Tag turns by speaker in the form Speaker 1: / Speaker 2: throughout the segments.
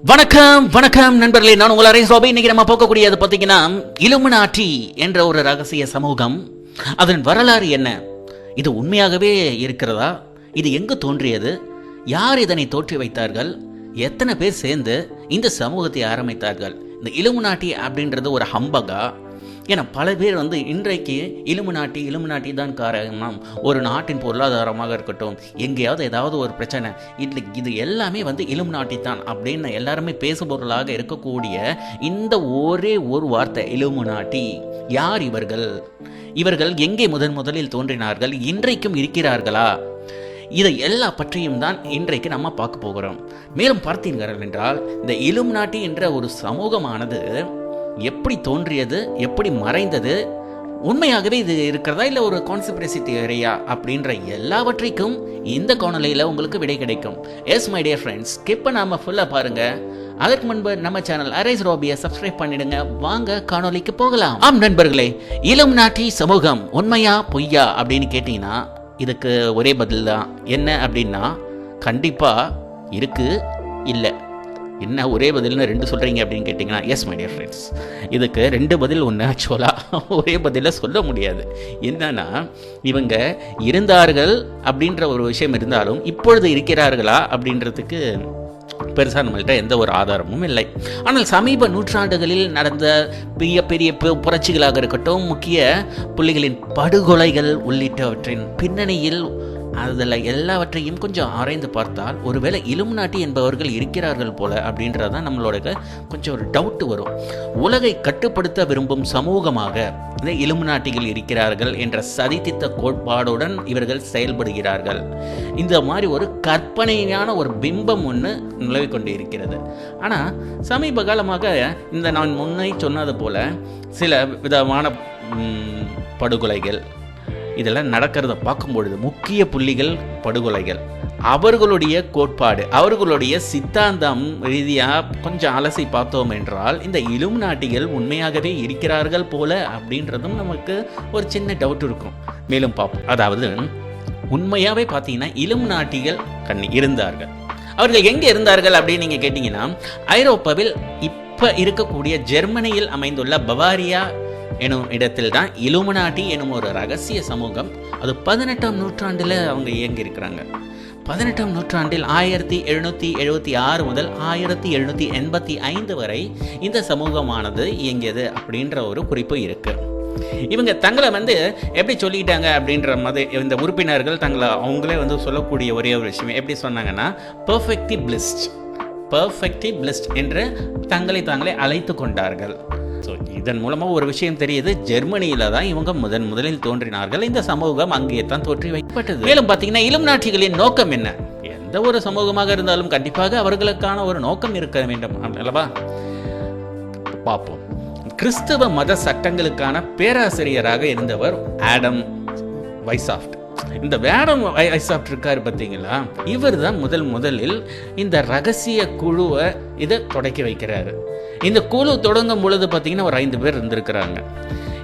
Speaker 1: வணக்கம் வணக்கம் நண்பர்களே. நான் உங்கள் அரேஸ் ரோபி இன்னைக்கு நம்ம போக்கக்கூடியது பார்த்தீங்கன்னா இலுமினாட்டி என்ற ஒரு ரகசிய சமூகம். அதன் வரலாறு என்ன? இது உண்மையாகவே இருக்கிறதா? இது எங்கு தோன்றியது? யார் இதனை தோற்றி வைத்தார்கள்? எத்தனை பேர் சேர்ந்து இந்த சமூகத்தை ஆரம்பித்தார்கள்? இந்த இலுமினாட்டி அப்படின்றது ஒரு ஹம்பகா ஏன்னா பல பேர் வந்து இன்றைக்கு இலும்பு நாட்டி இலும்பு நாட்டி தான் காரணம் ஒரு நாட்டின் பொருளாதாரமாக இருக்கட்டும் எங்கேயாவது ஏதாவது ஒரு பிரச்சனை இது இது எல்லாமே வந்து இலுமினாட்டி தான் அப்படின்னு எல்லாருமே பேசுபொருளாக இருக்கக்கூடிய இந்த ஒரே ஒரு வார்த்தை இலுமினாட்டி யார் இவர்கள்? இவர்கள் எங்கே முதன் முதலில் தோன்றினார்கள்? இன்றைக்கும் இருக்கிறார்களா? இதை எல்லா பற்றியும் தான் இன்றைக்கு நம்ம பார்க்க போகிறோம். மேலும் பார்த்தீர்கள் என்றால் இந்த இலுமினாட்டி என்ற ஒரு சமூகமானது எப்படி தோன்றியது எப்படி மறைந்தது உண்மையாகவே இது இருக்கிறதா இல்லை ஒரு கான்ஸ்பிரசி தியரியா அப்படின்ற எல்லாவற்றைக்கும் இந்த காணொலியில் உங்களுக்கு விடை கிடைக்கும். எஸ் மை டியர் ஃப்ரெண்ட்ஸ் கிப்பை பண்ணாமல் ஃபுல்லாக பாருங்கள் அதற்கு முன்பு நம்ம சேனல் அரைஸ் ரோபியை சப்ஸ்கிரைப் பண்ணிடுங்க. வாங்க காணொலிக்கு போகலாம். ஆம் நண்பர்களே இளம் நாட்டி சமூகம் உண்மையா பொய்யா அப்படின்னு கேட்டிங்கன்னா இதுக்கு ஒரே பதில் தான் என்ன அப்படின்னா கண்டிப்பாக இருக்குது இல்லை. என்ன ஒரே பதில்னு ரெண்டு சொல்கிறீங்க அப்படின்னு கேட்டிங்கன்னா எஸ் மை டியர் ஃப்ரெண்ட்ஸ் இதுக்கு ரெண்டு பதில் ஒன்று ஆக்சுவலாக ஒரே பதிலில் சொல்ல முடியாது. என்னன்னா இவங்க இருந்தார்கள் அப்படின்ற ஒரு விஷயம் இருந்தாலும் இப்பொழுது இருக்கிறார்களா அப்படின்றதுக்கு பெருசாக நம்மள்கிட்ட எந்த ஒரு ஆதாரமும் இல்லை. ஆனால் சமீப நூற்றாண்டுகளில் நடந்த பெரிய பெரிய புரட்சிகளாக இருக்கட்டும் முக்கிய புள்ளிகளின் படுகொலைகள் உள்ளிட்டவற்றின் பின்னணியில் அதில் எல்லாவற்றையும் கொஞ்சம் ஆராய்ந்து பார்த்தால் ஒருவேளை இலுமினாட்டி என்பவர்கள் இருக்கிறார்கள் போல அப்படின்றதான் நம்மளோட கொஞ்சம் ஒரு டவுட் வரும். உலகை கட்டுப்படுத்த விரும்பும் சமூகமாக இந்த இலுமினாட்டிகள் இருக்கிறார்கள் என்ற சதித்தித்த கோட்பாடுடன் இவர்கள் செயல்படுகிறார்கள். இந்த மாதிரி ஒரு கற்பனையான ஒரு பிம்பம் ஒன்று நிலவி கொண்டு இருக்கிறது. ஆனால் சமீப காலமாக இந்த நான் முன்னே சொன்னது போல சில விதமான படுகொலைகள் இதெல்லாம் நடக்கிறத பார்க்கும் பொழுது முக்கிய புள்ளிகள் படுகொலைகள். அவர்களுடைய கோட்பாடு அவர்களுடைய சித்தாந்தம் ரீதியாக கொஞ்சம் அலசி பார்த்தோம் என்றால் இந்த இலும் நாட்டிகள் உண்மையாகவே இருக்கிறார்கள் போல அப்படின்றதும் நமக்கு ஒரு சின்ன டவுட் இருக்கும். மேலும் பார்ப்போம். அதாவது உண்மையாகவே பார்த்தீங்கன்னா இலும் நாட்டிகள் கண் இருந்தார்கள். அவர்கள் எங்கே இருந்தார்கள் அப்படின்னு நீங்கள் கேட்டிங்கன்னா ஐரோப்பாவில் இப்போ இருக்கக்கூடிய ஜெர்மனியில் அமைந்துள்ள பவாரியா எனும் இடத்தில் தான் இலுமினாட்டி எனும் ஒரு ரகசிய சமூகம் அது பதினெட்டாம் நூற்றாண்டில் அவங்க இயங்கியிருக்கிறாங்க. பதினெட்டாம் நூற்றாண்டில் ஆயிரத்தி எழுநூற்றி எழுபத்தி ஆறு முதல் ஆயிரத்தி எழுநூற்றி எண்பத்தி ஐந்து வரை இந்த சமூகமானது இயங்கியது அப்படின்ற ஒரு குறிப்பு இருக்குது இவங்க தங்களை வந்து எப்படி சொல்லிக்கிட்டாங்க அப்படின்ற மாதிரி இந்த உறுப்பினர்கள் தங்களை அவங்களே வந்து சொல்லக்கூடிய ஒரே ஒரு விஷயம். எப்படி சொன்னாங்கன்னா பர்ஃபெக்ட்லி பிளிஸ்ட் பர்ஃபெக்ட்லி பிளிஸ்ட் என்று தங்களை தாங்களே அழைத்து கொண்டார்கள். ஸோ இதன் மூலமாக ஒரு விஷயம் தெரியுது. ஜெர்மனியில தான் இவங்க முதன் முதலில் தோன்றினார்கள். இந்த சமூகம் அங்கே தான் தோற்றி வைக்கப்பட்டது. மேலும் பார்த்தீங்கன்னா இளம் நாட்டிகளின் நோக்கம் என்ன? எந்த ஒரு சமூகமாக இருந்தாலும் கண்டிப்பாக அவர்களுக்கான ஒரு நோக்கம் இருக்க வேண்டும். அல்லவா? பார்ப்போம். கிறிஸ்தவ மத சட்டங்களுக்கான பேராசிரியராக இருந்தவர் ஆடம் வைசாஃப்ட். இந்த வேடம் வை- பார்த்தீங்களா? இவர் தான் முதல் முதலில் இந்த ரகசிய குழுவை இதை தொடக்கி வைக்கிறாரு. இந்த குழு தொடங்கும் பொழுது பார்த்தீங்கன்னா ஒரு ஐந்து பேர் இருந்திருக்கிறாங்க.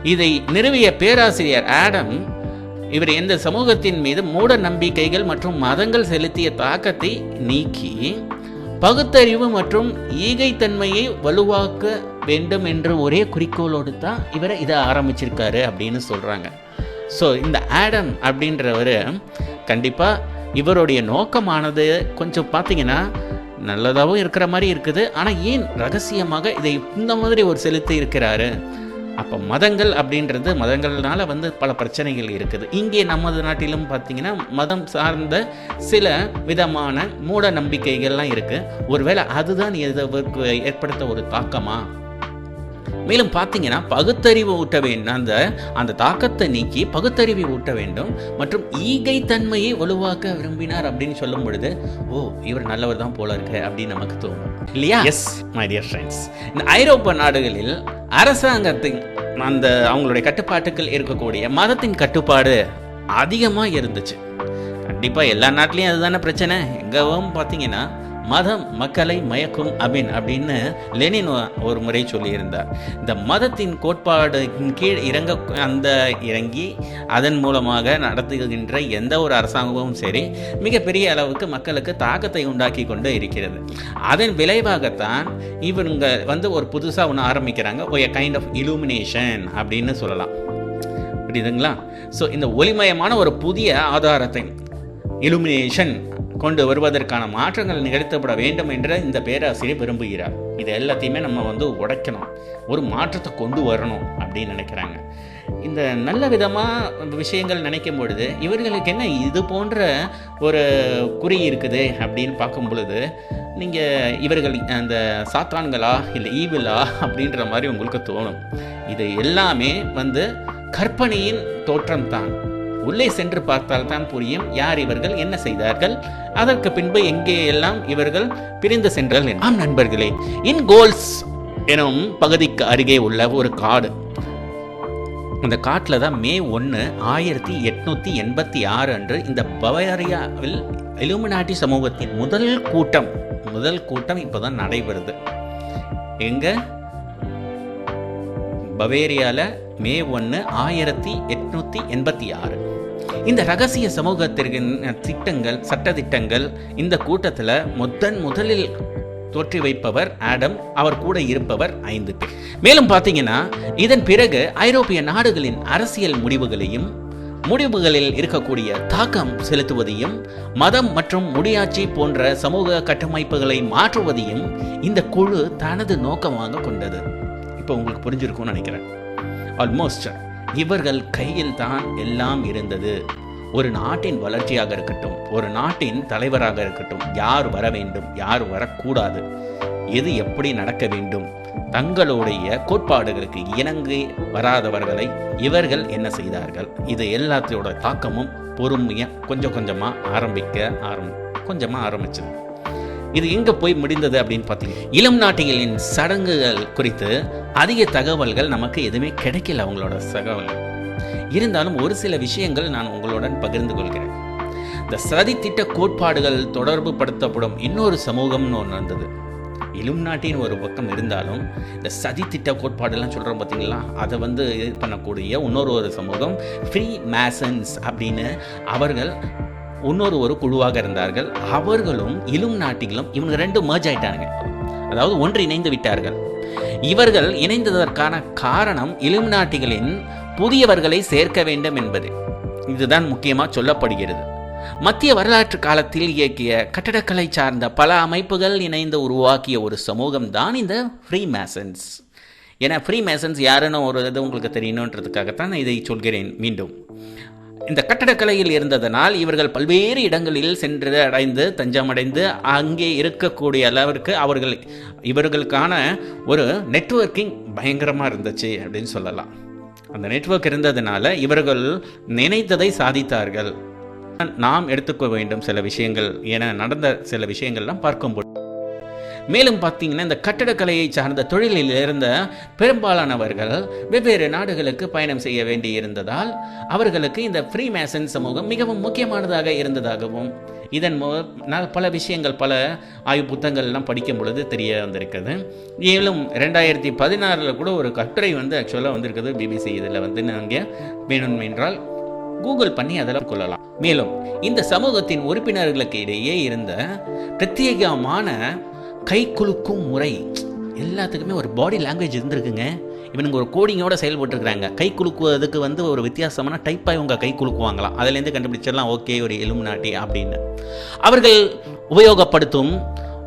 Speaker 1: இதை நிறுவிய பேராசிரியர் ஆடம் இவர் எந்த சமூகத்தின் மீது மூட நம்பிக்கைகள் மற்றும் மதங்கள் செலுத்திய தாக்கத்தை நீக்கி பகுத்தறிவு மற்றும் ஈகைத்தன்மையை வலுவாக்க வேண்டும் என்ற ஒரே குறிக்கோளோடு தான் இவரை இதை ஆரம்பிச்சிருக்காரு அப்படின்னு சொல்கிறாங்க ஸோ இந்த ஆடம் அப்படின்றவர் கண்டிப்பாக இவருடைய நோக்கமானது கொஞ்சம் பார்த்தீங்கன்னா நல்லதாகவும் இருக்கிற மாதிரி இருக்குது. ஆனால் ஏன் ரகசியமாக இதை இந்த மாதிரி ஒரு செலுத்தி இருக்கிறாரு? அப்போ மதங்கள் அப்படின்றது மதங்கள்னால வந்து பல பிரச்சனைகள் இருக்குது. இங்கே நமது நாட்டிலும் பார்த்தீங்கன்னா மதம் சார்ந்த சில விதமான மூட நம்பிக்கைகள்லாம் இருக்குது ஒருவேளை அதுதான் இதற்கு ஏற்படுத்த ஒரு தாக்கமாக மேலும் பார்த்தீங்கன்னா பகுத்தறிவு ஊட்ட வேண்டும் அந்த அந்த தாக்கத்தை நீக்கி பகுத்தறிவை ஊட்ட வேண்டும். மற்றும் ஈகை தன்மையை வலுவாக்க விரும்பினார் அப்படின்னு சொல்லும் பொழுது ஓ இவர் நல்லவர் தான் போல இருக்கு அப்படின்னு நமக்கு தோணும். இல்லையா? எஸ் மை டியர் ஃப்ரெண்ட்ஸ் இந்த ஐரோப்பா நாடுகளில் அரசாங்கத்தின் அந்த அவங்களுடைய கட்டுப்பாட்டுக்குள் இருக்கக்கூடிய மதத்தின் கட்டுப்பாடு அதிகமாக இருந்துச்சு. கண்டிப்பாக எல்லா நாட்டிலையும் அதுதானே பிரச்சனை. எங்கவும் பார்த்தீங்கன்னா மதம் மக்களை மயக்கும் அபின் அப்படின்னு லெனின் ஒரு முறை சொல்லியிருந்தார். இந்த மதத்தின் கோட்பாடு கீழ் இறங்க அந்த இறங்கி அதன் மூலமாக நடத்துகின்ற எந்த ஒரு அரசாங்கமும் சரி மிகப்பெரிய அளவுக்கு மக்களுக்கு தாக்கத்தை உண்டாக்கி கொண்டு இருக்கிறது. அதன் விளைவாகத்தான் இவங்க வந்து ஒரு புதுசாக ஒன்று ஆரம்பிக்கிறாங்க. ஒரு கைண்ட் ஆஃப் இலுமினேஷன் அப்படின்னு சொல்லலாம். புரியுதுங்களா? ஸோ இந்த ஒளிமயமான ஒரு புதிய ஆதாரத்தை இலுமினேஷன் கொண்டு வருவதற்கான மாற்றங்கள் நிகழ்த்தப்பட வேண்டும் என்ற இந்த பேராசிரியர் விரும்புகிறார். இது எல்லாத்தையுமே நம்ம வந்து உடைக்கணும். ஒரு மாற்றத்தை கொண்டு வரணும் அப்படின்னு நினைக்கிறாங்க. இந்த நல்ல விதமாக விஷயங்கள் நினைக்கும் பொழுது இவர்களுக்கு என்ன இது போன்ற ஒரு குறி இருக்குது அப்படின்னு பார்க்கும் பொழுது நீங்கள் இவர்கள் அந்த சாத்தான்களா இல்லை ஈவிலா அப்படின்ற மாதிரி உங்களுக்கு தோணும். இது எல்லாமே வந்து கற்பனையின் தோற்றம் தான் உள்ளே சென்று பார்த்தால் தான் புரியும் யார் இவர்கள் என்ன செய்தார்கள் அதற்கு பின்பு எங்கே எல்லாம் இவர்கள் பிரிந்து சென்றார்கள் ஆம் நண்பர்களே இன் கோல்ஸ் எனும் பகுதிக்கு அருகே உள்ள ஒரு காடு. அந்த காட்டில் தான் மே ஒன்று ஆயிரத்தி எட்நூற்றி எண்பத்தி ஆறு அன்று இந்த பவேரியாவில் இலுமினாட்டி சமூகத்தின் முதல் கூட்டம் முதல் கூட்டம் இப்போ தான் நடைபெறுது. எங்கே? பவேரியாவில் மே ஒன்று ஆயிரத்தி எட்நூற்றி எண்பத்தி ஆறு. இந்த ரகசிய சமூகத்திற்கு திட்டங்கள் சட்டத்திட்டங்கள் இந்த கூட்டத்தில் முதன் முதலில் தோற்றி வைப்பவர் ஆடம் அவர் கூட இருப்பவர் ஐந்து பேர். மேலும் பார்த்தீங்கன்னா இதன் பிறகு ஐரோப்பிய நாடுகளின் அரசியல் முடிவுகளையும் முடிவுகளில் இருக்கக்கூடிய தாக்கம் செலுத்துவதையும் மதம் மற்றும் முடியாட்சி போன்ற சமூக கட்டமைப்புகளை மாற்றுவதையும் இந்த குழு தனது நோக்கமாக கொண்டது. இப்போ உங்களுக்கு புரிஞ்சிருக்கும்னு நினைக்கிறேன். ஆல்மோஸ்ட் இவர்கள் கையில் தான் எல்லாம் இருந்தது. ஒரு நாட்டின் வளர்ச்சியாக இருக்கட்டும் ஒரு நாட்டின் தலைவராக இருக்கட்டும் யார் வர வேண்டும் யார் வரக்கூடாது எது எப்படி நடக்க வேண்டும் தங்களுடைய கோட்பாடுகளுக்கு இணங்கி வராதவர்களை இவர்கள் என்ன செய்தார்கள்? இது எல்லாத்தையோட தாக்கமும் பொறுமையாக கொஞ்சம் கொஞ்சமாக ஆரம்பிக்க ஆரம் கொஞ்சமாக ஆரம்பிச்சது. இது எங்கே போய் முடிந்தது அப்படின்னு பார்த்தீங்க? இளம் நாட்டிகளின் சடங்குகள் குறித்து அதிக தகவல்கள் நமக்கு எதுவுமே கிடைக்கல அவங்களோட தகவல்கள். இருந்தாலும் ஒரு சில விஷயங்கள் நான் உங்களுடன் பகிர்ந்து கொள்கிறேன். இந்த சதித்திட்ட கோட்பாடுகள் தொடர்பு படுத்தப்படும் இன்னொரு சமூகம்னு ஒன்று இருந்தது இலும் நாட்டின் ஒரு பக்கம் இருந்தாலும் இந்த சதித்திட்ட கோட்பாடெல்லாம் சொல்கிறோம் பார்த்தீங்களா? அதை வந்து இது பண்ணக்கூடிய இன்னொரு ஒரு சமூகம் ஃப்ரீ மேசன்ஸ் அப்படின்னு அவர்கள் இன்னொரு ஒரு குழுவாக இருந்தார்கள். அவர்களும் இலும் நாட்டிகளும் இவங்க ரெண்டு மர்ஜ் ஆயிட்டானுங்க. அதாவது ஒன்று இணைந்து விட்டார்கள். இவர்கள் இணைந்ததற்கான காரணம் இலும் நாட்டிகளின் புதியவர்களை சேர்க்க வேண்டும் என்பது. இதுதான் முக்கியமாக சொல்லப்படுகிறது. மத்திய வரலாற்று காலத்தில் இயக்கிய கட்டடக்கலை சார்ந்த பல அமைப்புகள் இணைந்து உருவாக்கிய ஒரு சமூகம் தான் இந்த ஃப்ரீ மேசன்ஸ் ஏன்னா ஃப்ரீ மேசன்ஸ் யாருன்னு ஒரு இது உங்களுக்கு தெரியணுன்றதுக்காகத்தான் இதை சொல்கிறேன் மீண்டும். இந்த கட்டடக்கலையில் இருந்ததனால் இவர்கள் பல்வேறு இடங்களில் சென்று அடைந்து தஞ்சமடைந்து அங்கே இருக்கக்கூடிய அளவிற்கு அவர்கள் இவர்களுக்கான ஒரு நெட்வொர்க்கிங் பயங்கரமாக இருந்துச்சு அப்படின்னு சொல்லலாம். அந்த நெட்வொர்க் இருந்ததுனால இவர்கள் நினைத்ததை சாதித்தார்கள். நாம் எடுத்துக்க வேண்டும் சில விஷயங்கள். என நடந்த சில விஷயங்கள்லாம் பார்க்கும்போது மேலும் பார்த்தீங்கன்னா இந்த கட்டடக்கலையை சார்ந்த தொழிலில் இருந்த பெரும்பாலானவர்கள் வெவ்வேறு நாடுகளுக்கு பயணம் செய்ய வேண்டி இருந்ததால் அவர்களுக்கு இந்த ஃப்ரீ மேசன் சமூகம் மிகவும் முக்கியமானதாக இருந்ததாகவும் இதன் மூலம் பல விஷயங்கள் பல ஆய்வு புத்தகங்கள்லாம் படிக்கும் பொழுது தெரிய வந்திருக்குது. மேலும் ரெண்டாயிரத்தி பதினாறில் கூட ஒரு கட்டுரை வந்து ஆக்சுவலாக வந்திருக்குது. பிபிசி இதில் வந்து அங்கே வேணும் என்றால் கூகுள் பண்ணி அதெல்லாம் கொள்ளலாம். மேலும் இந்த சமூகத்தின் உறுப்பினர்களுக்கு இடையே இருந்த பிரத்யேகமான கை குலுக்கும் முறை. எல்லாத்துக்குமே ஒரு பாடி லாங்குவேஜ் இருந்திருக்குங்க. இவனுங்க ஒரு கோடிங்கோட செயல்பட்டுருக்குறாங்க. கை குலுக்குவதுக்கு வந்து ஒரு வித்தியாசமான டைப்பாக இவங்க கை குலுக்குவாங்களாம். அதுலேருந்து கண்டுபிடிச்சிடலாம் ஓகே ஒரு எலும்பு நாட்டி அப்படின்னு. அவர்கள் உபயோகப்படுத்தும்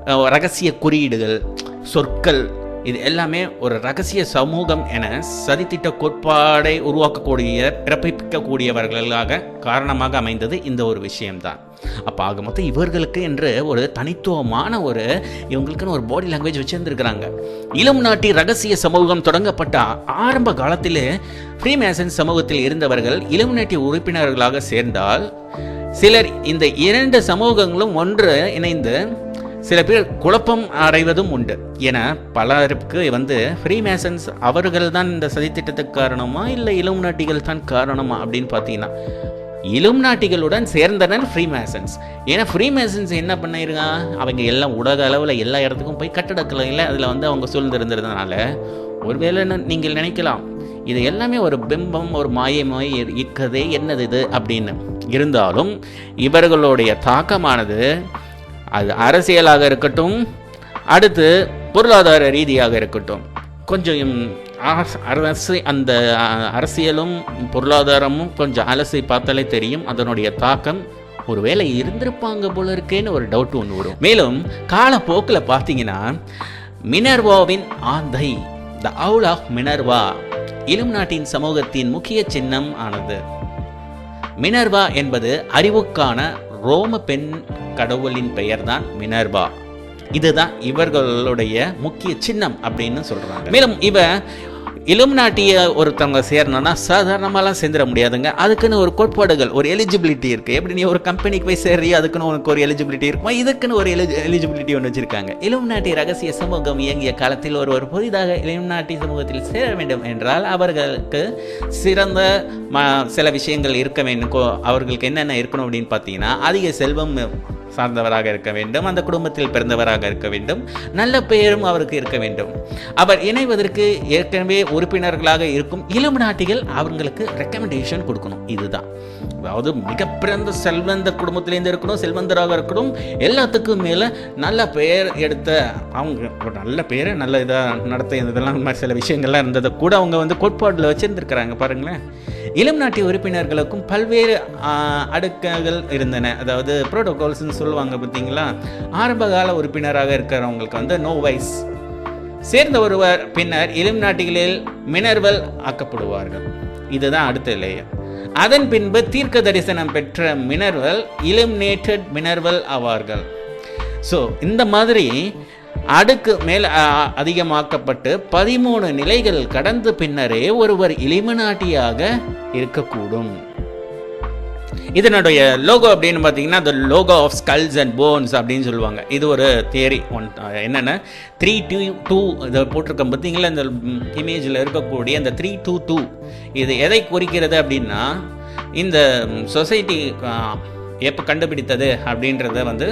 Speaker 1: ரகசிய குறியீடுகள் சொற்கள் இது எல்லாமே ஒரு ரகசிய சமூகம் என சதித்திட்ட கோட்பாடை உருவாக்கக்கூடிய பிறப்பிக்கக்கூடியவர்களாக காரணமாக அமைந்தது இந்த ஒரு விஷயம்தான். அப்போ ஆக மொத்தம் இவர்களுக்கு என்று ஒரு தனித்துவமான ஒரு இவங்களுக்குன்னு ஒரு பாடி லாங்குவேஜ் வச்சிருந்துருக்கிறாங்க. இளம் நாட்டி ரகசிய சமூகம் தொடங்கப்பட்ட ஆரம்ப காலத்திலே ஃப்ரீமேசன் சமூகத்தில் இருந்தவர்கள் இளம் நாட்டி உறுப்பினர்களாக சேர்ந்தால் சிலர் இந்த இரண்டு சமூகங்களும் ஒன்று இணைந்து சில பேர் குழப்பம் அடைவதும் உண்டு. என பலருக்கு வந்து ஃப்ரீமேசன்ஸ் அவர்கள் தான் இந்த சதித்திட்டத்துக்கு காரணமா இல்லை இளம் நாட்டிகள் தான் காரணமா அப்படின்னு பார்த்தீங்கன்னா இலும் நாட்டிகளுடன் சேர்ந்தனர் ஃப்ரீமேசன்ஸ் ஏன்னா ஃப்ரீமேசன்ஸ் என்ன பண்ணிருக்கான் அவங்க எல்லாம் உலக அளவில் எல்லா இடத்துக்கும் போய் கட்டடக்கலையில் அதில் வந்து அவங்க சூழ்ந்திருந்ததுனால ஒருவேளை நீங்கள் நினைக்கலாம் இது எல்லாமே ஒரு பிம்பம் ஒரு மாயமாய் இருக்கதே என்னது இது அப்படின்னு. இருந்தாலும் இவர்களுடைய தாக்கமானது அது அரசியலாக இருக்கட்டும் அடுத்து பொருளாதார ரீதியாக இருக்கட்டும். கொஞ்சம் அரசு அந்த அரசியலும் பொருளாதாரமும் கொஞ்சம் அலசி பார்த்தாலே தெரியும். அதனுடைய தாக்கம் ஒருவேளை இருந்திருப்பாங்க போல இருக்கேன்னு ஒரு டவுட் ஒன்று வரும். மேலும் காலப்போக்கில் பார்த்தீங்கன்னா மினர்வாவின் ஆந்தை த அவுல் ஆஃப் மினர்வா இலும் நாட்டின் சமூகத்தின் முக்கிய சின்னம் ஆனது. மினர்வா என்பது அறிவுக்கான ரோம பெண் கடவுளின் பெயர்தான் மினர்வா இதுதான் இவர்களுடைய முக்கிய சின்னம் அப்படின்னு சொல்கிறாங்க மேலும் இவ இலும் நாட்டிய ஒருத்தவங்க சேரணும்னா சாதாரணமாலாம் சேர்ந்துட முடியாதுங்க. அதுக்குன்னு ஒரு கோட்பாடுகள் ஒரு எலிஜிபிலிட்டி இருக்குது எப்படி நீ ஒரு கம்பெனிக்கு போய் சேர்றியோ அதுக்குன்னு உனக்கு ஒரு எலிஜிபிலிட்டி இருக்குமா? இதுக்குன்னு ஒரு எலி எலிஜிபிலிட்டி ஒன்று வச்சுருக்காங்க. இலும் நாட்டி ரகசிய சமூகம் இயங்கிய காலத்தில் ஒருவர் புதிதாக இலும் நாட்டி சமூகத்தில் சேர வேண்டும் என்றால் அவர்களுக்கு சிறந்த ம சில விஷயங்கள் இருக்க வேண்டும். கோ- அவர்களுக்கு என்னென்ன இருக்கணும் அப்படின்னு பார்த்தீங்கன்னா அதிக செல்வம் சார்ந்தவராக இருக்க வேண்டும் அந்த குடும்பத்தில் பிறந்தவராக இருக்க வேண்டும் நல்ல பெயரும் அவருக்கு இருக்க வேண்டும். அவர் இணைவதற்கு ஏற்கனவே உறுப்பினர்களாக இருக்கும் இளம் நாட்டிகள் அவங்களுக்கு ரெக்கமெண்டேஷன் கொடுக்கணும் இதுதான். அதாவது மிக பிறந்த செல்வந்த குடும்பத்திலேருந்து இருக்கணும் செல்வந்தராக இருக்கணும் எல்லாத்துக்கும் மேலே நல்ல பெயர் எடுத்த அவங்க ஒரு நல்ல பேரை நல்ல இதாக நடத்த இதெல்லாம் இந்த மாதிரி சில விஷயங்கள்லாம் இருந்ததை கூட அவங்க வந்து கோட்பாட்டில் வச்சுருந்துருக்கிறாங்க பாருங்களேன். இளம் நாட்டு உறுப்பினர்களுக்கும் பல்வேறு அடுக்குகள் இருந்தன. அதாவது ப்ரோட்டோகால்ஸ்னு சொல்லுவாங்க பார்த்தீங்களா? ஆரம்பகால உறுப்பினராக இருக்கிறவங்களுக்கு வந்து நோ வைஸ் சேர்ந்த ஒருவர் பின்னர் இளம் நாட்டிகளில் மினர்வல் ஆக்கப்படுவார்கள். இதுதான் அடுத்த லேயர் அதன் பின்பு தீர்க்க தரிசனம் பெற்ற மினர்வல் இலிமினேட்டட் மினர்வல் ஆவார்கள். ஸோ இந்த மாதிரி அடுக்கு மேல் அதிகமாக்கப்பட்டு பதிமூணு நிலைகள் கடந்து பின்னரே ஒருவர் இலிமினாட்டியாக இருக்கக்கூடும். இதனுடைய லோகோ அப்படின்னு பார்த்தீங்கன்னா the logo of skulls and bones அப்படின்னு சொல்லுவாங்க. இது ஒரு தியரி ஒன் என்னென்ன த்ரீ டூ டூ இதை போட்டிருக்கோம் பார்த்தீங்களா? இந்த இமேஜில் இருக்கக்கூடிய அந்த த்ரீ டூ டூ இது எதை குறிக்கிறது அப்படின்னா இந்த சொசைட்டி எப்போ கண்டுபிடித்தது அப்படின்றத வந்து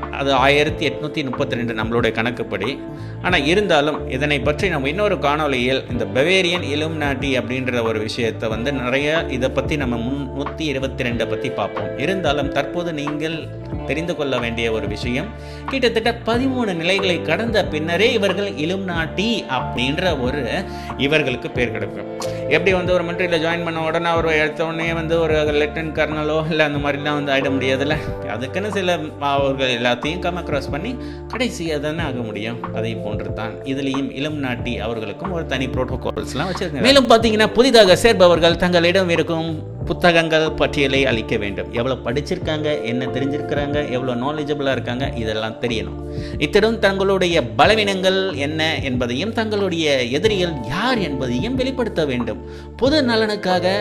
Speaker 1: அது ஆயிரத்தி எட்நூற்றி முப்பத்தி ரெண்டு நம்மளுடைய கணக்குப்படி. ஆனால் இருந்தாலும் இதனை பற்றி நம்ம இன்னொரு காணொலியில் இந்த பவேரியன் இலும்நாட்டி அப்படின்ற ஒரு விஷயத்தை வந்து நிறைய இதை பற்றி நம்ம முந்நூற்றி இருபத்தி ரெண்டை பற்றி பார்ப்போம். இருந்தாலும் தற்போது நீங்கள் தெரிந்து கொள்ள வேண்டிய ஒரு விஷயம் கிட்டத்தட்ட பதிமூணு நிலைகளை கடந்த பின்னரே இவர்கள் இலும்நாட்டி அப்படின்ற ஒரு இவர்களுக்கு பேர் கிடைக்கும் எப்படி வந்து ஒரு மிலிட்ரியில் ஜாயின் பண்ண உடனே அவர் எடுத்த உடனே வந்து ஒரு லெப்டினன்ட் கர்னலோ இல்லை அந்த மாதிரிலாம் வந்து ஆகிட முடியாதுல்ல? அதுக்குன்னு சில அவர்கள் எல்லாத்தையும் கம கிராஸ் பண்ணி கடைசியாக தானே ஆக முடியும். அதை போன்று தான் இதுலேயும் இளம் நாட்டி அவர்களுக்கும் ஒரு தனி ப்ரோட்டோகால்ஸ்லாம் வச்சுருக்காங்க. மேலும் பார்த்தீங்கன்னா புதிதாக சேர்பவர்கள் தங்களிடம் இருக்கும் புத்தகங்கள் பட்டியலை அளிக்க வேண்டும். எவ்வளோ படிச்சிருக்காங்க என்ன தெரிஞ்சிருக்கிறாங்க எவ்வளோ நாலேஜபிளாக இருக்காங்க இதெல்லாம் தெரியணும். இத்துடன் தங்களுடைய பலவீனங்கள் என்ன என்பதையும் தங்களுடைய எதிரிகள் யார் என்பதையும் வெளிப்படுத்த வேண்டும். பொது நலனுக்காக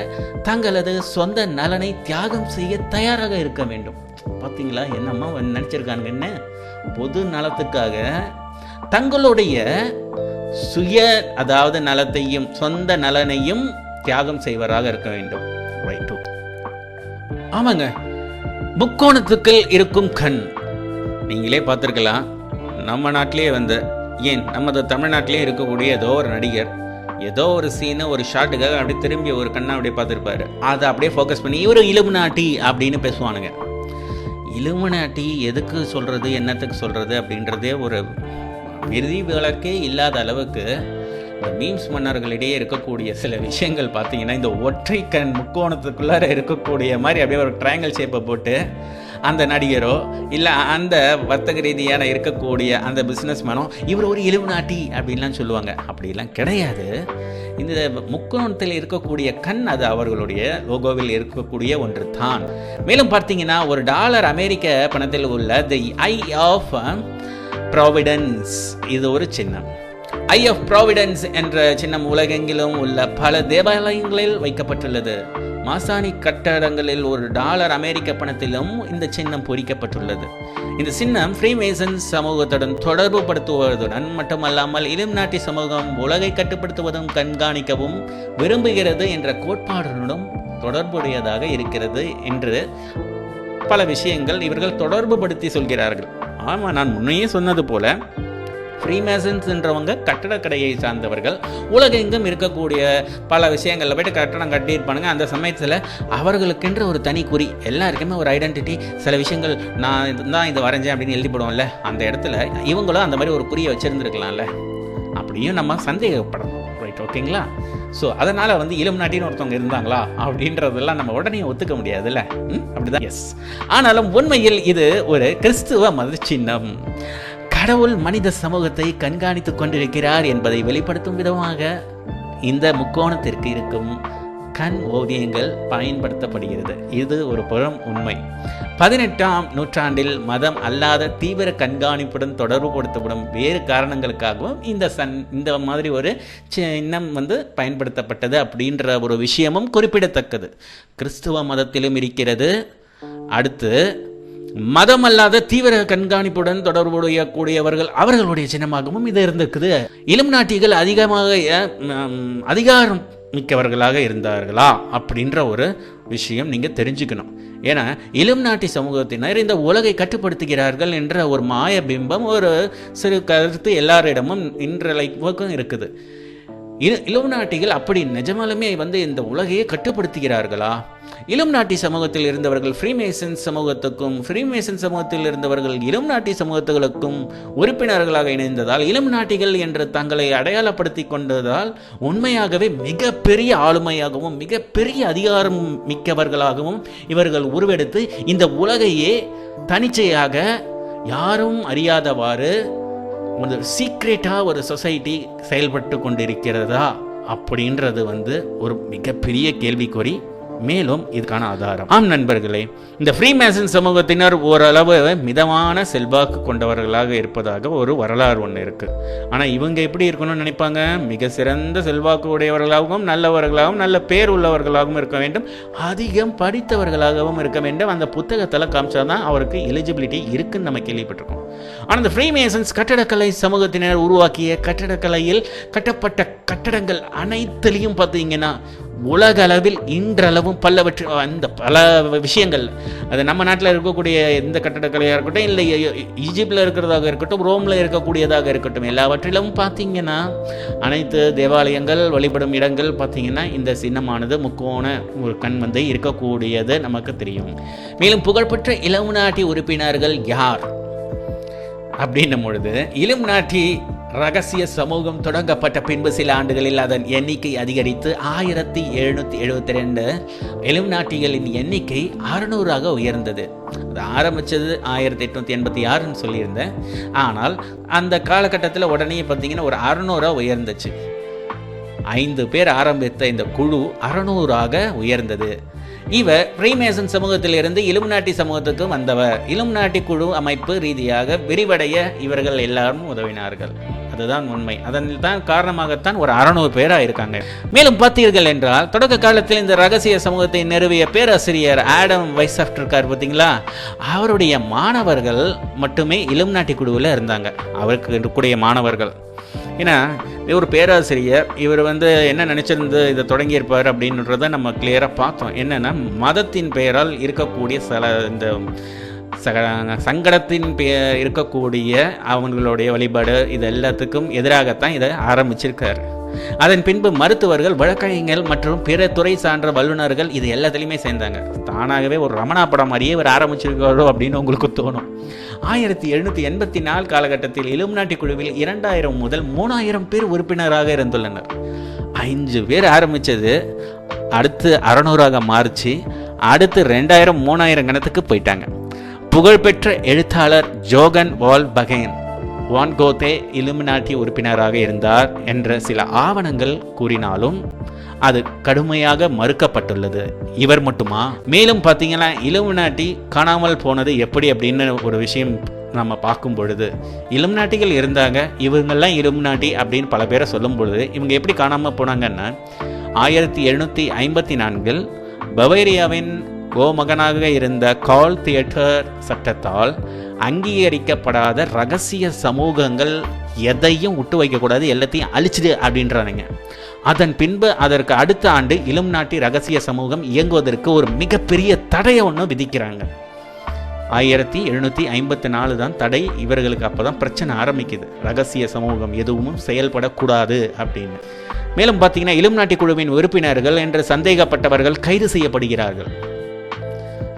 Speaker 1: தங்களது சொந்த நலனை தியாகம் செய்ய தயாராக இருக்க வேண்டும். பார்த்தீங்களா என்னம்மா நினச்சிருக்காங்கன்னு பொது நலத்துக்காக தங்களுடைய சுய அதாவது நலத்தையும் சொந்த நலனையும் தியாகம் செய்வராக இருக்க வேண்டும். ரைட்டு ஆமாங்க. முக்கோணத்துக்குள் இருக்கும் கண். நீங்களே பார்த்துருக்கலாம். நம்ம நாட்டிலே வந்து ஏன் நமது தமிழ்நாட்டிலே இருக்கக்கூடிய ஏதோ ஒரு நடிகர் ஏதோ ஒரு சீனை ஒரு ஷாட்டுக்காக அப்படியே திரும்பி ஒரு கண்ணை அப்படியே பார்த்துருப்பாரு. அதை அப்படியே ஃபோக்கஸ் பண்ணி இவர் நாட்டி அப்படின்னு பேசுவானுங்க. இலுமினாட்டி எதுக்கு சொல்கிறது என்னத்துக்கு சொல்கிறது அப்படின்றதே ஒரு விருதி விளக்கே இல்லாத அளவுக்கு இந்த மீம்ஸ் மன்னர்களிடையே இருக்கக்கூடிய சில விஷயங்கள் பார்த்தீங்கன்னா இந்த ஒற்றை கண் முக்கோணத்துக்குள்ளார இருக்கக்கூடிய மாதிரி அப்படியே ஒரு ட்ரையாங்கல் ஷேப்பை போட்டு அந்த நடிகரோ இல்லை அந்த வர்த்தக ரீதியான இருக்கக்கூடிய அந்த பிஸ்னஸ் மேனோ இவர் ஒரு இலுமினாட்டி அப்படின்லாம் சொல்லுவாங்க. அப்படிலாம் கிடையாது. இந்த முக்கோணத்தில் இருக்கக்கூடிய கண் அது அவர்களுடைய லோகோவில் இருக்கக்கூடிய ஒன்று தான் மேலும் பார்த்தீங்கன்னா ஒரு டாலர் அமெரிக்க பணத்தில் உள்ள தி ஐ ஆஃப் ப்ராவிடன்ஸ் இது ஒரு சின்னம். ஐ ஆஃப் ப்ராவிடன்ஸ் என்ற சின்னம் உலகெங்கிலும் உள்ள பல தேவாலயங்களில் வைக்கப்பட்டுள்ளது. மாசாணி கட்டடங்களில் ஒரு டாலர் அமெரிக்க பணத்திலும் இந்த சின்னம் பொறிக்கப்பட்டுள்ளது. இந்த சின்னம் ஃப்ரீமேசன் சமூகத்துடன் தொடர்பு படுத்துவதுடன் மட்டுமல்லாமல் இளம் நாட்டி சமூகம் உலகை கட்டுப்படுத்துவதும் கண்காணிக்கவும் விரும்புகிறது என்ற கோட்பாடுடனும் தொடர்புடையதாக இருக்கிறது என்று பல விஷயங்கள் இவர்கள் தொடர்பு படுத்தி சொல்கிறார்கள். ஆமாம் நான் முன்னையே சொன்னது போல ஃப்ரீமேசன்ஸ்ன்றவங்க கட்டடக்கடையை சார்ந்தவர்கள் உலகெங்கும் இருக்கக்கூடிய பல விஷயங்களில் போயிட்டு கட்டடம் கட்டியிருப்பானுங்க அந்த சமயத்தில் அவர்களுக்கென்ற ஒரு தனி குறி எல்லாருக்குமே ஒரு ஐடென்டிட்டி சில விஷயங்கள் நான் இது தான் இது வரைஞ்சேன் அப்படின்னு எழுதி போடுவோம்ல அந்த இடத்துல இவங்களும் அந்த மாதிரி ஒரு குறியை வச்சுருந்துருக்கலாம்ல. அப்படியும் நம்ம சந்தேகப்படணும். ரைட் ஓகேங்களா ஸோ அதனால் வந்து இளம் நாட்டின்னு ஒருத்தவங்க இருந்தாங்களா? அப்படின்றதெல்லாம் நம்ம உடனே ஒத்துக்க முடியாதுல்ல. ம்? அப்படிதான். எஸ் ஆனாலும் உண்மையில் இது ஒரு கிறிஸ்துவ மத சின்னம் கடவுள் மனித சமூகத்தை கண்காணித்துக் கொண்டிருக்கிறார் என்பதை வெளிப்படுத்தும் விதமாக இந்த முக்கோணத்திற்கு இருக்கும் கண் ஓவியங்கள் பயன்படுத்தப்படுகிறது. இது ஒரு புறம் உண்மை. பதினெட்டாம் நூற்றாண்டில் மதம் அல்லாத தீவிர கண்காணிப்புடன் தொடர்புபடுத்தப்படும் வேறு காரணங்களுக்காகவும் இந்த சன் இந்த மாதிரி ஒரு சின்னம் வந்து பயன்படுத்தப்பட்டது அப்படின்ற ஒரு விஷயமும் குறிப்பிடத்தக்கது. கிறிஸ்துவ மதத்திலும் இருக்கிறது. அடுத்து மதம் அல்லாத தீவிர கண்காணிப்புடன் தொடர்புடைய கூடியவர்கள் அவர்களுடைய சின்னமாகவும் இது இருந்திருக்குது. இளம் நாட்டிகள் அதிகமாக அதிகாரம் மிக்கவர்களாக இருந்தார்களா அப்படின்ற ஒரு விஷயம் நீங்கள் தெரிஞ்சுக்கணும். ஏன்னா இளம் நாட்டி சமூகத்தினர் இந்த உலகை கட்டுப்படுத்துகிறார்கள் என்ற ஒரு மாய பிம்பம் ஒரு சிறு கருத்து எல்லாரிடமும் இன்றளைக்கும் இருக்குது. இளம் நாட்டிகள் அப்படி நிஜமாலுமே வந்து இந்த உலகையே கட்டுப்படுத்துகிறார்களா? இளம் நாட்டி சமூகத்தில் இருந்தவர்கள் ஃப்ரீமேசன் சமூகத்துக்கும் ஃப்ரீமேசன் சமூகத்தில் இருந்தவர்கள் இளம் நாட்டி சமூகத்துகளுக்கும் உறுப்பினர்களாக இணைந்ததால் இளம் நாட்டிகள் என்று தங்களை அடையாளப்படுத்தி கொண்டதால் உண்மையாகவே மிகப்பெரிய ஆளுமையாகவும் மிகப்பெரிய அதிகாரம் மிக்கவர்களாகவும் இவர்கள் உருவெடுத்து இந்த உலகையே தனிச்சையாக யாரும் அறியாதவாறு ஒரு சீக்ரெட்டாக ஒரு சொசைட்டி செயல்பட்டு கொண்டிருக்கிறதா அப்படின்றது வந்து ஒரு மிகப்பெரிய கேள்விக்குறி. மேலும் இதுக்கான ஆதாரம். ஆம் நண்பர்களே இந்த ஃப்ரீமேசன் சமூகத்தினர் ஓரளவு மிதமான செல்வாக்கு கொண்டவர்களாக இருப்பதாக ஒரு வரலாறு ஒன்று இருக்கு. ஆனால் இவங்க எப்படி இருக்கணும்னு நினைப்பாங்க? மிக சிறந்த செல்வாக்கு உடையவர்களாகவும் நல்லவர்களாகவும் நல்ல பேர் உள்ளவர்களாகவும் இருக்க வேண்டும். அதிகம் படித்தவர்களாகவும் இருக்க வேண்டும். அந்த புத்தகத்தில் காமிச்சாதான் அவருக்கு எலிஜிபிலிட்டி இருக்குன்னு நம்ம கேள்விப்பட்டிருக்கோம். ஆனால் இந்த ஃப்ரீமேசன்ஸ் கட்டடக்கலை சமூகத்தினர் உருவாக்கிய கட்டடக்கலையில் கட்டப்பட்ட கட்டடங்கள் அனைத்திலையும் பார்த்தீங்கன்னா உலக அளவில் இன்றளவும் பல்லவற்று அந்த பல விஷயங்கள் அது நம்ம நாட்டில் இருக்கக்கூடிய எந்த கட்டடக்கலையாக இருக்கட்டும் இல்லை ஈஜிப்டில் இருக்கிறதாக இருக்கட்டும் ரோமில் இருக்கக்கூடியதாக இருக்கட்டும் எல்லாவற்றிலும் பார்த்தீங்கன்னா அனைத்து தேவாலயங்கள் வழிபடும் இடங்கள் பார்த்தீங்கன்னா இந்த சின்னமானது முக்கோண ஒரு கண் வந்து இருக்கக்கூடியது நமக்கு தெரியும். மேலும் புகழ்பெற்ற இளம் நாட்டி உறுப்பினர்கள் யார்? அப்படின்னும் பொழுது இளம் நாட்டி ரகசிய சமூகம் தொடங்கப்பட்ட பின்பு சில ஆண்டுகளில் அதன் எண்ணிக்கை அதிகரித்து ஆயிரத்தி எழுநூற்றி எழுபத்தி ரெண்டு இளம் நாட்டிகளின் எண்ணிக்கை அறுநூறாக உயர்ந்தது. அது ஆரம்பித்தது ஆயிரத்தி எட்நூற்றி எண்பத்தி ஆறுன்னு சொல்லியிருந்தேன். ஆனால் அந்த காலகட்டத்தில் உடனே பார்த்தீங்கன்னா ஒரு அறுநூறாக உயர்ந்துச்சு. ஐந்து பேர் ஆரம்பித்த இந்த குழு அறுநூறாக உயர்ந்தது. இவர் ஃப்ரீமேசன் சமூகத்திலிருந்து இலுமினாட்டி சமூகத்துக்கு வந்தவர் இலுமினாட்டி குழு அமைப்பு ரீதியாக விரிவடைய இவர்கள் எல்லாரும் உதவினார்கள். அதுதான் உண்மை. அதன் தான் காரணமாகத்தான் ஒரு அறநூறு பேராக இருக்காங்க. மேலும் பார்த்தீர்கள் என்றால் தொடக்க காலத்தில் இந்த ரகசிய சமூகத்தை நிறுவிய பேராசிரியர் ஆடம் வைசாஃப்ட் இருக்கார் பார்த்தீங்களா? அவருடைய மாணவர்கள் மட்டுமே இலுமினாட்டி குழுவில் இருந்தாங்க. அவருக்கு இருக்கக்கூடிய மாணவர்கள். ஏன்னா ஒரு பேராசிரியர் இவர் வந்து என்ன நினச்சிருந்து இதை தொடங்கியிருப்பார் அப்படின்றத நம்ம கிளியராக பார்த்தோம். என்னென்னா மதத்தின் பெயரால் இருக்கக்கூடிய சில இந்த சங்கடத்தின் பே இருக்கக்கூடிய அவங்களுடைய வழிபாடு இது எல்லாத்துக்கும் எதிராகத்தான் இதை ஆரம்பிச்சிருக்காரு. அதன் பின்பு மருத்துவர்கள் வழக்கறிஞர்கள் மற்றும் பிற துறை சான்ற வல்லுநர்கள் இது எல்லாத்துலேயுமே சேர்ந்தாங்க. தானாகவே ஒரு ரமணா படம் மாதிரியே இவர் ஆரம்பிச்சிருக்காரோ அப்படின்னு உங்களுக்கு தோணும். ஆயிரத்தி எழுநூற்றி எண்பத்தி நாலு காலகட்டத்தில் இலுமினாட்டி குழுவில் இரண்டாயிரம் முதல் மூணாயிரம் பேர் உறுப்பினராக இருந்துள்ளனர். ஐந்து பேர் ஆரம்பித்தது அடுத்து அறநூறாக மாறிச்சு. அடுத்து ரெண்டாயிரம் மூணாயிரம் கணத்துக்கு போயிட்டாங்க. புகழ்பெற்ற எழுத்தாளர் ஜோகன் வால் பகேன் வான்கோதே இலுமினாட்டி உறுப்பினராக இருந்தார் என்ற சில ஆவணங்கள் கூறினாலும் அது கடுமையாக மறுக்கப்பட்டுள்ளது. இவர் மட்டுமா? மேலும் பார்த்தீங்கன்னா இலுமினாட்டி காணாமல் போனது எப்படி அப்படின்னு ஒரு விஷயம் நம்ம பார்க்கும் பொழுது இலுமினாட்டிகள் இருந்தாங்க இவங்கெல்லாம் இலுமினாட்டி அப்படின்னு பல பேரை சொல்லும் பொழுது இவங்க எப்படி காணாமல் போனாங்கன்னா ஆயிரத்தி எழுநூற்றி ஐம்பத்தி நான்கில் பவேரியாவின் கோமகனாக இருந்த கால் தியேட்டர் சட்டத்தால் அங்கீகரிக்கப்படாத ரகசிய சமூகங்கள் எதையும் விட்டு வைக்கக்கூடாது எல்லாத்தையும் அழிச்சிடு அப்படின்றானுங்க. அதன் பின்பு அதற்கு அடுத்த ஆண்டு இளம் நாட்டி ரகசிய சமூகம் இயங்குவதற்கு ஒரு மிகப்பெரிய தடையை ஒன்று விதிக்கிறாங்க. ஆயிரத்தி எழுநூற்றி ஐம்பத்தி நாலு தான் தடை இவர்களுக்கு அப்போ தான் பிரச்சனை ஆரம்பிக்குது. ரகசிய சமூகம் எதுவும் செயல்படக்கூடாது அப்படின்னு. மேலும் பார்த்தீங்கன்னா இளம் நாட்டி குழுவின் உறுப்பினர்கள் என்று சந்தேகப்பட்டவர்கள் கைது செய்யப்படுகிறார்கள்.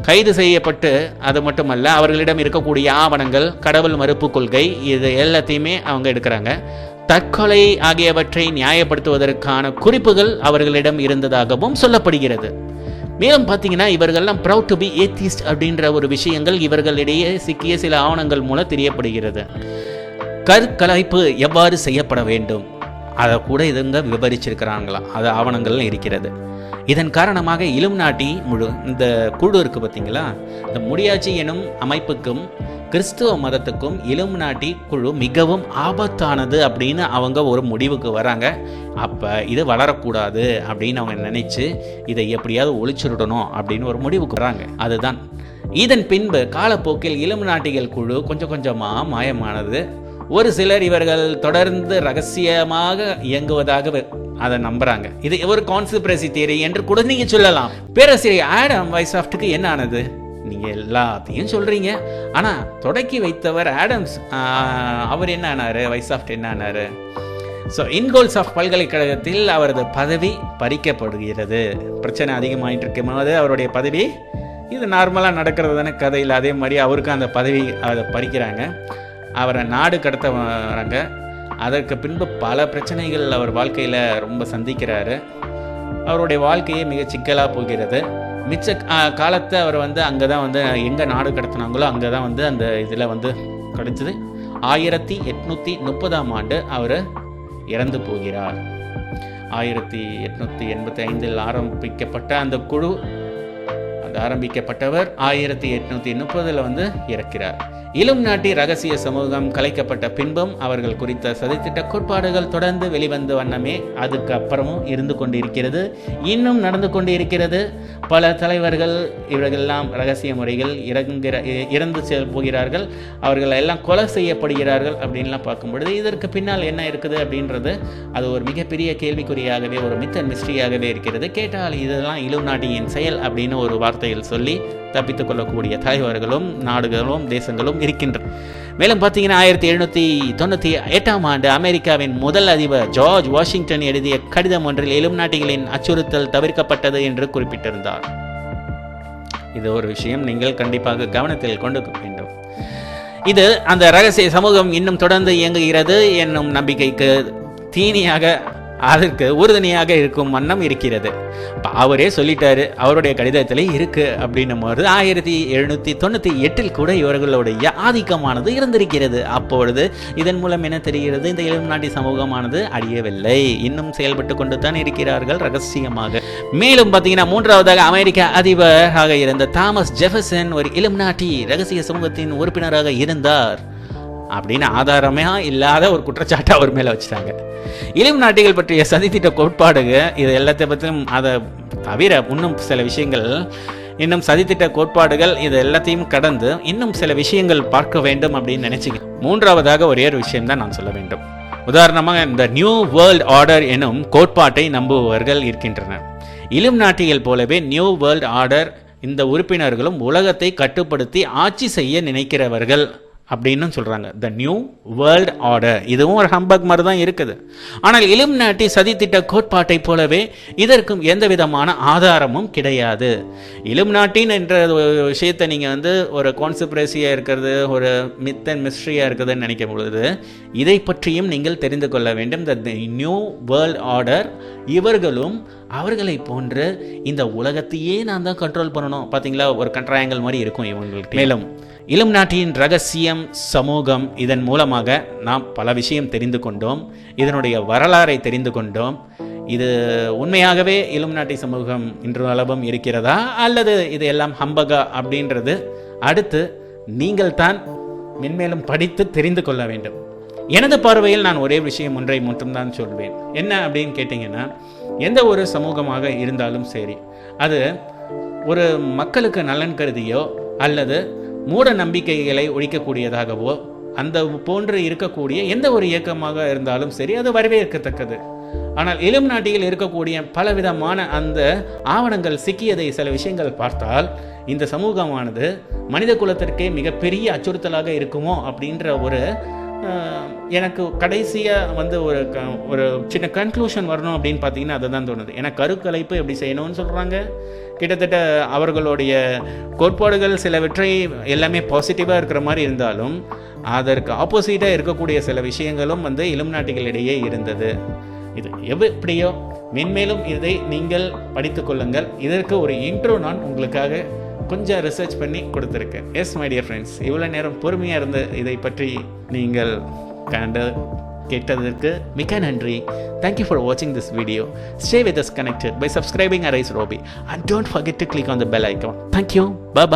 Speaker 1: கைது செய்யப்பட்டு அது மட்டுமல்ல அவர்களிடம் இருக்கக்கூடிய ஆவணங்கள் கடவுள் மறுப்பு கொள்கை இது எல்லாத்தையுமே அவங்க எடுக்கிறாங்க. தற்கொலை ஆகியவற்றை நியாயப்படுத்துவதற்கான குறிப்புகள் அவர்களிடம் இருந்ததாகவும் சொல்லப்படுகிறது. மேலும் பார்த்தீங்கன்னா இவர்கள்லாம் ப்ரௌட் டு பி ஏத்திஸ்ட் அப்படின்ற ஒரு விஷயங்கள் இவர்களிடையே சிக்கிய சில ஆவணங்கள் மூலம் தெரியப்படுகிறது. கற்கலைப்பு எவ்வாறு செய்யப்பட வேண்டும்? அதை கூட இதுங்க விவரிச்சிருக்கிறாங்களா? அது ஆவணங்கள்லாம் இருக்கிறது. இதன் காரணமாக இலும் நாட்டி முழு இந்த குழு இருக்கு பார்த்தீங்களா? இந்த முடியாட்சி எனும் அமைப்புக்கும் கிறிஸ்துவ மதத்துக்கும் இலும் நாட்டி குழு மிகவும் ஆபத்தானது அப்படின்னு அவங்க ஒரு முடிவுக்கு வராங்க. அப்போ இது வளரக்கூடாது அப்படின்னு அவங்க நினைச்சு இதை எப்படியாவது ஒழிச்சுடணும் அப்படின்னு ஒரு முடிவுக்கு வராங்க. அதுதான். இதன் பின்பு காலப்போக்கில் இளம் நாட்டிகள் குழு கொஞ்சம் கொஞ்சமாக மாயமானது. ஒரு சிலர் இவர்கள் தொடர்ந்து ரகசியமாக இயங்குவதாக அதை நம்புறாங்க. இது ஒரு கான்சிபிரசி தியரி என்று கூட நீங்க சொல்லலாம். பேரரசிரியர் ஆடம் வைசாஃப்ட்டுக்கு என்ன ஆனது நீங்க எல்லாத்தையும் சொல்றீங்க. ஆனா தொடக்கி வைத்தவர் ஆடம்ஸ் அவர் என்ன ஆனாரு வைசாஃப்ட் என்ன ஆனாரு ஸோ இன்கோல்ஸ் ஆஃப் பல்கலைக்கழகத்தில் அவரது பதவி பறிக்கப்படுகிறது. பிரச்சனை அதிகமாயிட்டு இருக்கும் போது அவருடைய பதவி இது நார்மலாக நடக்கிறது தானே கதையில். அதே மாதிரி அவருக்கும் அந்த பதவி அதை பறிக்கிறாங்க. அவரை நாடு கடத்த வராங்க அதற்கு பின்பு பல பிரச்சனைகள் அவர் வாழ்க்கையில் ரொம்ப சந்திக்கிறாரு. அவருடைய வாழ்க்கையே மிக சிக்கலாக போகிறது. மிச்ச காலத்தை அவர் வந்து அங்கே தான் வந்து எங்கே நாடு கடத்தினாங்களோ அங்கே தான் வந்து அந்த இதில் வந்து கிடைச்சிது ஆயிரத்தி எட்நூற்றி முப்பதாம் ஆண்டு அவர் இறந்து போகிறார். ஆயிரத்தி எட்நூற்றி எண்பத்தி ஐந்தில் ஆரம்பிக்கப்பட்ட அந்த குழு ஆரம்பிக்கப்பட்டவர் ஆயிரத்தி எட்நூத்தி முப்பதில் வந்து இறக்கிறார். இளம் நாட்டி ரகசிய சமூகம் கலைக்கப்பட்ட பின்பும் அவர்கள் குறித்த சதித்திட்ட கோட்பாடுகள் தொடர்ந்து வெளிவந்த வண்ணமே அதுக்கு அப்புறமும் இருந்து கொண்டிருக்கிறது. இன்னும் நடந்து கொண்டிருக்கிறது. பல தலைவர்கள் இவர்களெல்லாம் ரகசிய முறைகள் இறங்குகிற இறந்து செல் போகிறார்கள். அவர்கள் எல்லாம் கொலை செய்யப்படுகிறார்கள் அப்படின்லாம் பார்க்கும்பொழுது இதற்கு பின்னால் என்ன இருக்குது அப்படின்றது அது ஒரு மிகப்பெரிய கேள்விக்குறியாகவே ஒரு மித்தன் மிஸ்ட்ரியாகவே இருக்கிறது. கேட்டால் இதெல்லாம் இளம் நாட்டியின் செயல் அப்படின்னு ஒரு வார்த்தையில் சொல்லி தப்பித்துக் கொள்ளக்கூடிய தலைவர்களும் நாடுகளும் தேசங்களும் இருக்கின்றன. மேலும் பார்த்தீங்கன்னா ஆயிரத்தி எழுநூற்றி தொண்ணூற்றி எட்டாம் ஆண்டு அமெரிக்காவின் முதல் அதிபர் ஜார்ஜ் வாஷிங்டன் எழுதிய கடிதம் ஒன்றில் எலும் நாட்டிகளின் அச்சுறுத்தல் தவிர்க்கப்பட்டது என்று குறிப்பிட்டிருந்தார். இது ஒரு விஷயம் நீங்கள் கண்டிப்பாக கவனத்தில் கொண்டு வேண்டும். இது அந்த ரகசிய சமூகம் இன்னும் தொடர்ந்து இயங்குகிறது என்னும் நம்பிக்கைக்கு தீனியாக அதற்கு உறுதுணையாக இருக்கும் வண்ணம் இருக்கிறது. அவரே சொல்லிட்டாரு அவருடைய கடிதத்தில் இருக்கு அப்படின்னும் போது ஆயிரத்தி எழுநூத்தி தொண்ணூத்தி எட்டில் கூட இவர்களுடைய ஆதிக்கமானது இருந்திருக்கிறது. அப்பொழுது இதன் மூலம் என்ன தெரிகிறது? இந்த இளம் நாட்டி சமூகமானது அழியவில்லை. இன்னும் செயல்பட்டு கொண்டு தான் இருக்கிறார்கள் ரகசியமாக. மேலும் பார்த்தீங்கன்னா மூன்றாவதாக அமெரிக்க அதிபராக இருந்த தாமஸ் ஜெஃபர்சன் ஒரு இளம் நாட்டி ரகசிய சமூகத்தின் உறுப்பினராக இருந்தார். அப்படின்னு ஆதாரமே இல்லாத ஒரு குற்றச்சாட்டை அவர் மேலே வச்சுட்டாங்க. இழிவு நாட்டிகள் பற்றிய சதித்திட்ட கோட்பாடுக இது எல்லாத்தை பற்றியும் அதை தவிர இன்னும் சில விஷயங்கள் இன்னும் சதித்திட்ட கோட்பாடுகள் இது எல்லாத்தையும் கடந்து இன்னும் சில விஷயங்கள் பார்க்க வேண்டும் அப்படின்னு நினச்சிக்க மூன்றாவதாக ஒரே ஒரு விஷயம் தான் நான் சொல்ல வேண்டும். உதாரணமாக இந்த நியூ வேர்ல்ட் ஆர்டர் எனும் கோட்பாட்டை நம்புபவர்கள் இருக்கின்றனர். இளிம் நாட்டிகள் போலவே நியூ வேர்ல்ட் ஆர்டர் இந்த உறுப்பினர்களும் உலகத்தை கட்டுப்படுத்தி ஆட்சி செய்ய நினைக்கிறவர்கள் அப்படின்னு சொல்கிறாங்க த நியூ வேர்ல்ட் ஆர்டர் இதுவும் ஒரு ஹம்பக் மாதிரி தான் இருக்குது. ஆனால் இளம் நாட்டி சதித்திட்ட கோட்பாட்டை போலவே இதற்கும் எந்த விதமான ஆதாரமும் கிடையாது. இளம் நாட்டின் என்ற ஒரு விஷயத்தை நீங்கள் வந்து ஒரு கான்சிப்ரேசியாக இருக்கிறது ஒரு மித் அண்ட் மிஸ்ட்ரியாக இருக்குதுன்னு நினைக்கும் பொழுது இதை பற்றியும் நீங்கள் தெரிந்து கொள்ள வேண்டும். த நியூ வேர்ல்ட் ஆர்டர் இவர்களும் அவர்களை போன்று இந்த உலகத்தையே நான் தான் கண்ட்ரோல் பண்ணணும். பார்த்தீங்களா? ஒரு கண்ட்ராயங்கள் மாதிரி இருக்கும் இவங்களுக்கு மேலும் இளம் நாட்டின் ரகசியம் சமூகம் இதன் மூலமாக நாம் பல விஷயம் தெரிந்து கொண்டோம். இதனுடைய வரலாறை தெரிந்து கொண்டோம். இது உண்மையாகவே இளம் நாட்டி சமூகம் இன்று அளவும் இருக்கிறதா? அல்லது இது எல்லாம் ஹம்பகா அப்படின்றது அடுத்து நீங்கள் தான் மென்மேலும் படித்து தெரிந்து கொள்ள வேண்டும். எனது பார்வையில் நான் ஒரே விஷயம் ஒன்றை மட்டும்தான் சொல்வேன். என்ன அப்படின்னு கேட்டிங்கன்னா எந்த ஒரு சமூகமாக இருந்தாலும் சரி அது ஒரு மக்களுக்கு நலன் கருதியோ அல்லது
Speaker 2: மூட நம்பிக்கைகளை ஒழிக்கக்கூடியதாகவோ அந்த போன்று இருக்கக்கூடிய எந்த ஒரு இயக்கமாக இருந்தாலும் சரி அது வரவேற்கத்தக்கது. ஆனால் இளம் நாட்டில் இருக்கக்கூடிய பலவிதமான அந்த ஆவணங்கள் சிக்கியதை சில விஷயங்கள் பார்த்தால் இந்த சமூகமானது மனித குலத்திற்கே மிகப்பெரிய அச்சுறுத்தலாக இருக்குமோ அப்படின்ற ஒரு எனக்கு கடைசியாக வந்து ஒரு க ஒரு சின்ன கன்க்ளூஷன் வரணும் அப்படின்னு பார்த்தீங்கன்னா அதுதான் தோணுது. ஏன்னா கருக்கலைப்பு எப்படி செய்யணும்னு சொல்கிறாங்க கிட்டத்தட்ட அவர்களுடைய கோட்பாடுகள் சிலவற்றை எல்லாமே பாசிட்டிவாக இருக்கிற மாதிரி இருந்தாலும் அதற்கு ஆப்போசிட்டாக இருக்கக்கூடிய சில விஷயங்களும் வந்து இளம் நாட்டிகளிடையே இருந்தது. இது எவ் எப்படியோ மென்மேலும் இதை நீங்கள் படித்து கொள்ளுங்கள். இதற்கு ஒரு இன்ட்ரோ நான் உங்களுக்காக கொஞ்சம் ரிசர்ச் பண்ணி கொடுத்துருக்கேன் எஸ் மை டியர் ஃப்ரெண்ட்ஸ் இவ்வளோ நேரம் பொறுமையாக இருந்து இதை பற்றி நீங்கள் கண்டு கேட்டதற்கு மிக்க நன்றி. தேங்க்யூ ஃபார் வாட்சிங் this video stay with us connected by subscribing Arise Robi and don't forget to click on the bell icon. Thank you bye